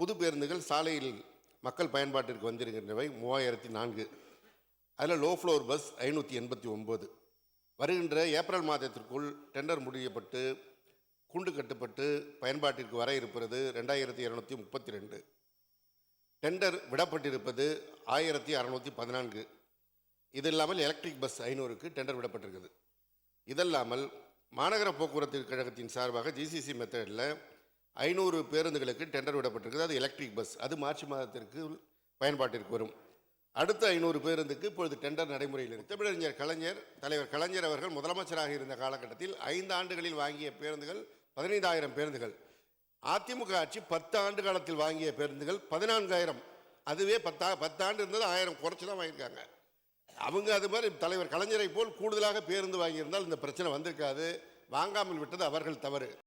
புது பேருந்துகள் சாலையில் மக்கள் பயன்பாட்டிற்கு வந்திருக்கின்றவை மூவாயிரத்தி நான்கு. அதில் லோ ஃப்ளோர் பஸ் ஐநூற்றி எண்பத்தி ஒம்பது வருகின்ற ஏப்ரல் மாதத்திற்குள் டெண்டர் முடியப்பட்டு கூண்டு கட்டுப்பட்டு பயன்பாட்டிற்கு வர இருப்பது ரெண்டாயிரத்தி இரநூத்தி முப்பத்தி ரெண்டு. டெண்டர் விடப்பட்டிருப்பது ஆயிரத்தி அறநூற்றி பதினான்கு. இது இல்லாமல் எலக்ட்ரிக் பஸ் ஐநூறுக்கு டெண்டர் விடப்பட்டிருக்குது. இதல்லாமல் மாநகர போக்குவரத்து கழகத்தின் சார்பாக ஜிசிசி மெத்தடில் ஐநூறு பேருந்துகளுக்கு டெண்டர் விடப்பட்டிருக்குது. அது எலக்ட்ரிக் பஸ் அது மார்ச் மாதத்திற்கு பயன்பாட்டிற்கு வரும். அடுத்த ஐநூறு பேருந்துக்கு இப்பொழுது டெண்டர் நடைமுறையில் இருக்கு. தமிழறிஞர் கலைஞர் தலைவர் கலைஞர் அவர்கள் முதலமைச்சராக இருந்த காலகட்டத்தில் ஐந்து ஆண்டுகளில் வாங்கிய பேருந்துகள் பதினைந்தாயிரம் பேருந்துகள். அதிமுக ஆட்சி பத்து ஆண்டு காலத்தில் வாங்கிய பேருந்துகள் பதினான்காயிரம். அதுவே பத்தா பத்தாண்டு இருந்தது ஆயிரம் குறைச்சி தான் வாங்கியிருக்காங்க. அவங்க அது மாதிரி தலைவர் கலைஞரை போல் கூடுதலாக பேருந்து வாங்கியிருந்தால் இந்த பிரச்சனை வந்திருக்காது. வாங்காமல் விட்டது அவர்கள் தவறு.